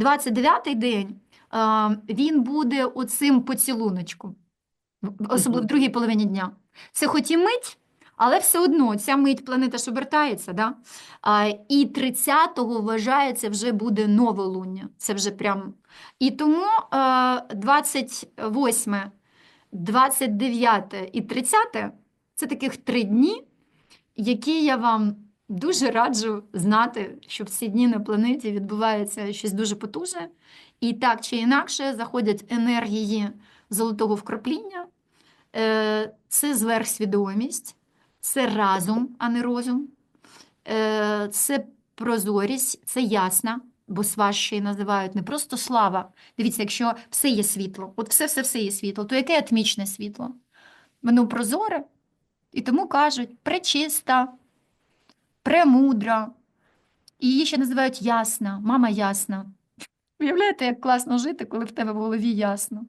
29-й день е, він буде оцим поцілуночком, особливо в другій половині дня. Це хоч і мить, але все одно ця мить планета ж обертається, да? І 30-го вважається вже буде новолуння. Це вже прям. І тому е, 28, 29 і 30 це таких три дні, які я вам дуже раджу знати, що в ці дні на планеті відбувається щось дуже потужне. І так чи інакше заходять енергії золотого вкрапління. Е, Це зверхсвідомість, це разум, а не розум. Е, Це прозорість, це ясна, бо сваж називають не просто слава. Дивіться, якщо все є світло, от все-все-все є світло, то яке атмічне світло? Воно прозоре, і тому кажуть пречиста, премудра. І її ще називають ясна, мама ясна. Уявляєте, як класно жити, коли в тебе в голові ясно.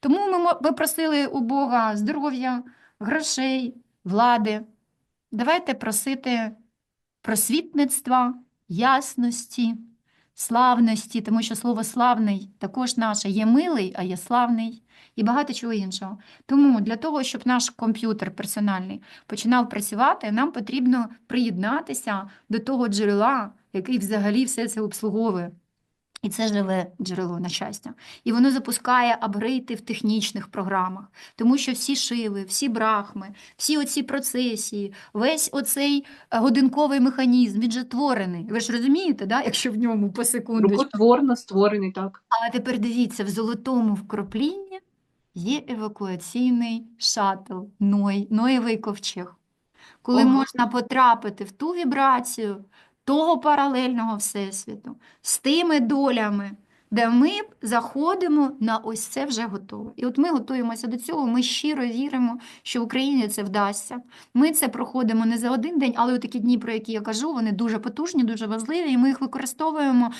Тому ми, мо- просили у Бога здоров'я, грошей, влади. Давайте просити просвітництва, ясності, славності, тому що слово славний також наше є милий, а є славний і багато чого іншого. Тому для того, щоб наш комп'ютер персональний починав працювати, нам потрібно приєднатися до того джерела, який взагалі все це обслуговує. І це живе джерело на щастя. І воно запускає апгрейти в технічних програмах, тому що всі шиви, всі брахми, всі оці процесії, весь оцей е, годинковий механізм, він же творений. Ви ж розумієте, да? якщо в ньому по секундочку. Рукотворно створений, так. А тепер дивіться, в золотому вкраплінні є евакуаційний шаттл, Ной, Ноєвий ковчег. Коли Ого. можна потрапити в ту вібрацію того паралельного всесвіту з тими долями, де ми заходимо на ось це вже готове. І от ми готуємося до цього, ми щиро віримо, що Україні це вдасться. Ми це проходимо не за один день, але такі дні, про які я кажу, вони дуже потужні, дуже важливі, і ми їх використовуємо